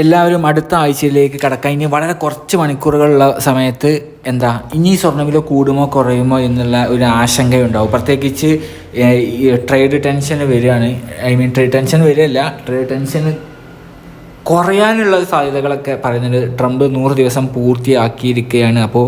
എല്ലാവരും അടുത്ത ആഴ്ചയിലേക്ക് കടക്കാൻ ഇനി വളരെ കുറച്ച് മണിക്കൂറുകളുള്ള സമയത്ത് എന്താ ഇനി സ്വർണവില കൂടുമോ കുറയുമോ എന്നുള്ള ഒരു ആശങ്കയുണ്ടാവും. പ്രത്യേകിച്ച് ട്രേഡ് ടെൻഷൻ വരികയാണ്. ഐ മീൻ ട്രേഡ് ടെൻഷൻ വരികയല്ല. ട്രേഡ് ടെൻഷൻ കുറയാനുള്ള സാധ്യതകളൊക്കെ പറയുന്നുണ്ട്. ട്രംപ് നൂറ് ദിവസം പൂർത്തിയാക്കിയിരിക്കുകയാണ്. അപ്പോൾ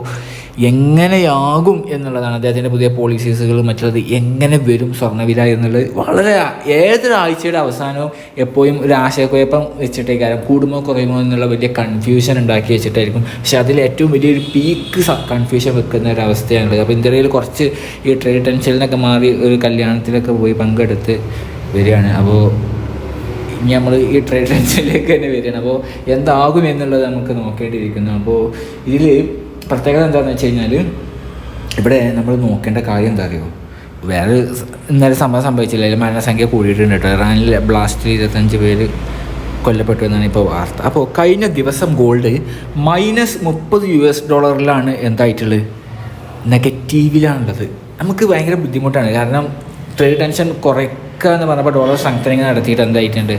എങ്ങനെയാകും എന്നുള്ളതാണ് അദ്ദേഹത്തിന്റെ പുതിയ പോളിസീസുകൾ മറ്റുള്ളത് എങ്ങനെ വരും സ്വർണവില എന്നുള്ളത്. വളരെ ഏതൊരാഴ്ചയുടെ അവസാനവും എപ്പോഴും ഒരു ആശയക്കുഴപ്പം വെച്ചിട്ടേക്കാരം കൂടുമോ കുറയുമോ എന്നുള്ള വലിയ കൺഫ്യൂഷൻ ഉണ്ടാക്കി വെച്ചിട്ടായിരിക്കും. പക്ഷേ അതിൽ ഏറ്റവും വലിയൊരു പീക്ക് കൺഫ്യൂഷൻ വെക്കുന്ന ഒരു അവസ്ഥയാണുള്ളത്. അപ്പോൾ ഇന്ത്യയിൽ കുറച്ച് ഈ ട്രേഡ് ടെൻഷനിലൊക്കെ മാറി ഒരു കല്യാണത്തിലൊക്കെ പോയി പങ്കെടുത്ത് വരികയാണ്. അപ്പോൾ ഇനി നമ്മൾ ഈ ട്രേഡ് ടെൻഷനിലേക്ക് തന്നെ വരികയാണ്. അപ്പോൾ എന്താകും എന്നുള്ളത് നമുക്ക് നോക്കേണ്ടിയിരിക്കുന്നു. അപ്പോൾ ഇതിൽ പ്രത്യേകത എന്താണെന്ന് വെച്ച് കഴിഞ്ഞാൽ ഇവിടെ നമ്മൾ നോക്കേണ്ട കാര്യം എന്താ അറിയോ വേറെ ഇന്നലെ സംഭവം സംഭവിച്ചില്ല. അതിൽ മരണസംഖ്യ കൂടിയിട്ടുണ്ട് കേട്ടോ. ഇറാനിൽ ബ്ലാസ്റ്റിൽ ഇരുപത്തഞ്ച് പേര് കൊല്ലപ്പെട്ടു എന്നാണ് ഇപ്പോൾ വാർത്ത. അപ്പോൾ കഴിഞ്ഞ ദിവസം ഗോൾഡ് മൈനസ് മുപ്പത് യു എസ് ഡോളറിലാണ് എന്തായിട്ടുള്ളത്? നെഗറ്റീവിലാണുള്ളത്. നമുക്ക് ഭയങ്കര ബുദ്ധിമുട്ടാണ്. കാരണം ട്രേഡ് ടെൻഷൻ കുറയ്ക്കുക എന്ന് പറഞ്ഞപ്പോൾ ഡോളർ സ്ട്രെങ്തനിങ് നടത്തിയിട്ട് എന്തായിട്ടുണ്ട്?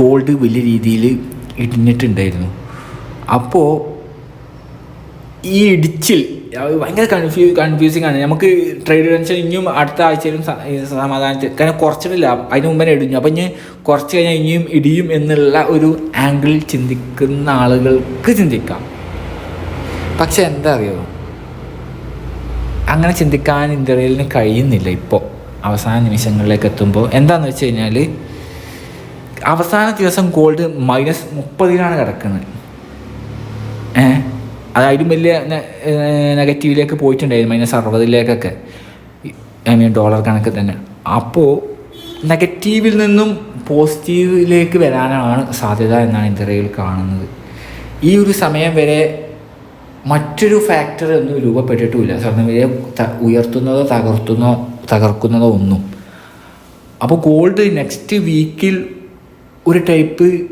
ഗോൾഡ് വലിയ രീതിയിൽ ഇടിഞ്ഞിട്ടുണ്ടായിരുന്നു. അപ്പോൾ ഈ ഇടിച്ചിൽ ഭയങ്കര കൺഫ്യൂ കൺഫ്യൂസിങ് ആണ്. നമുക്ക് ട്രേഡ് ടെൻഷൻ ഇനിയും അടുത്ത ആഴ്ചയിലും സമാധാനത്തിൽ. കാരണം കുറച്ചിട്ടില്ല അതിന് മുമ്പേ ഇടിഞ്ഞു. അപ്പം ഇനി കുറച്ച് കഴിഞ്ഞാൽ ഇനിയും ഇടിയും എന്നുള്ള ഒരു ആംഗിളിൽ ചിന്തിക്കുന്ന ആളുകൾക്ക് ചിന്തിക്കാം. പക്ഷെ എന്താ അറിയോ? അങ്ങനെ ചിന്തിക്കാൻ ഇന്ത്യയിലിന് കഴിയുന്നില്ല ഇപ്പോൾ. അവസാന നിമിഷങ്ങളിലേക്ക് എത്തുമ്പോൾ എന്താണെന്ന് വെച്ച് കഴിഞ്ഞാൽ അവസാന ദിവസം ഗോൾഡ് മൈനസ് മുപ്പതിലാണ് കിടക്കുന്നത്. അത് അതിലും വലിയ നെഗറ്റീവിലേക്ക് പോയിട്ടുണ്ടായിരുന്നു മൈനസ് അറുപതിലേക്കൊക്കെ. ഐ മീൻ ഡോളർ കണക്ക് തന്നെ. അപ്പോൾ നെഗറ്റീവിൽ നിന്നും പോസിറ്റീവിലേക്ക് വരാനാണ് സാധ്യത എന്നാണ് ഇന്ത്യയിൽ കാണുന്നത്. ഈ ഒരു സമയം വരെ മറ്റൊരു ഫാക്ടർ ഒന്നും രൂപപ്പെട്ടിട്ടുമില്ല. സ്വർണവിലയെ ത- ഉയർത്തുന്നതോ തകർത്തുന്നോ തകർക്കുന്നതോ ഒന്നും. അപ്പോൾ ഗോൾഡ് നെക്സ്റ്റ് വീക്കിൽ ഒരു ടൈപ്പ്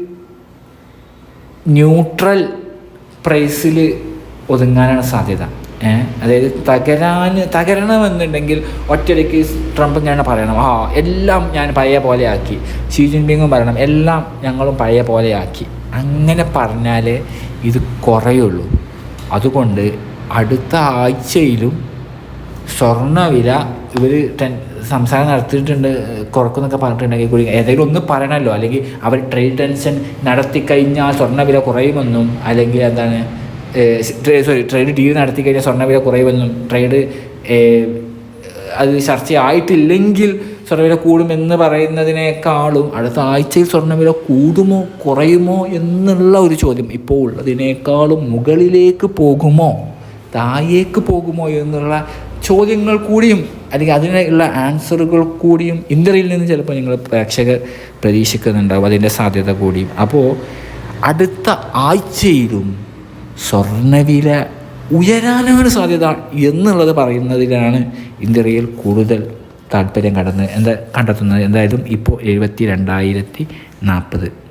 ന്യൂട്രൽ പ്രൈസിൽ ഒതുങ്ങാനാണ് സാധ്യത. അതായത് തകരാൻ തകരണമെന്നുണ്ടെങ്കിൽ ഒറ്റയടിക്ക് ട്രംപ് ഞാൻ പറയണം. ആ എല്ലാം ഞാൻ പഴയ പോലെയാക്കി ഷീ ജിൻപിങ്ങും പറയണം. എല്ലാം ഞങ്ങളും പഴയ പോലെയാക്കി അങ്ങനെ പറഞ്ഞാലേ ഇത് കുറയുള്ളൂ. അതുകൊണ്ട് അടുത്ത ആഴ്ചയിലും സ്വർണവില ഇവർ ടെൻ സംസാരം നടത്തിയിട്ടുണ്ട് കുറക്കുന്നൊക്കെ പറഞ്ഞിട്ടുണ്ടെങ്കിൽ കൂടി ഏതെങ്കിലും ഒന്ന് പറയണമല്ലോ. അല്ലെങ്കിൽ അവർ ട്രേഡ് ടെൻഷൻ നടത്തിക്കഴിഞ്ഞാൽ സ്വർണവില കുറയുമെന്നും അല്ലെങ്കിൽ എന്താണ് സോറി ട്രേഡ് ഡീൽ നടത്തി കഴിഞ്ഞാൽ സ്വർണവില കുറയുമെന്നും ട്രേഡ് അത് ചർച്ചയായിട്ടില്ലെങ്കിൽ സ്വർണവില കൂടുമെന്ന് പറയുന്നതിനേക്കാളും അടുത്ത ആഴ്ചയിൽ സ്വർണവില കൂടുമോ കുറയുമോ എന്നുള്ള ഒരു ചോദ്യം ഇപ്പോൾ ഉള്ളതിനേക്കാളും മുകളിലേക്ക് പോകുമോ താഴേക്ക് പോകുമോ എന്നുള്ള ചോദ്യങ്ങൾ കൂടിയും അല്ലെങ്കിൽ അതിനുള്ള ആൻസറുകൾ കൂടിയും ഇന്ത്യയിൽ നിന്ന് ചിലപ്പോൾ നിങ്ങൾ പ്രേക്ഷകർ പ്രതീക്ഷിക്കുന്നുണ്ടാവും. അതിന്റെ സാധ്യത കൂടിയും. അപ്പോൾ അടുത്ത ആഴ്ചയിലും സ്വർണവില ഉയരാനാണ് സാധ്യത എന്നുള്ളത് പറയുന്നതിലാണ് ഇന്ത്യയിൽ കൂടുതൽ താല്പര്യം കടന്ന് എന്താ കണ്ടെത്തുന്നത്. എന്തായാലും ഇപ്പോൾ എഴുപത്തി രണ്ടായിരത്തി നാൽപ്പത്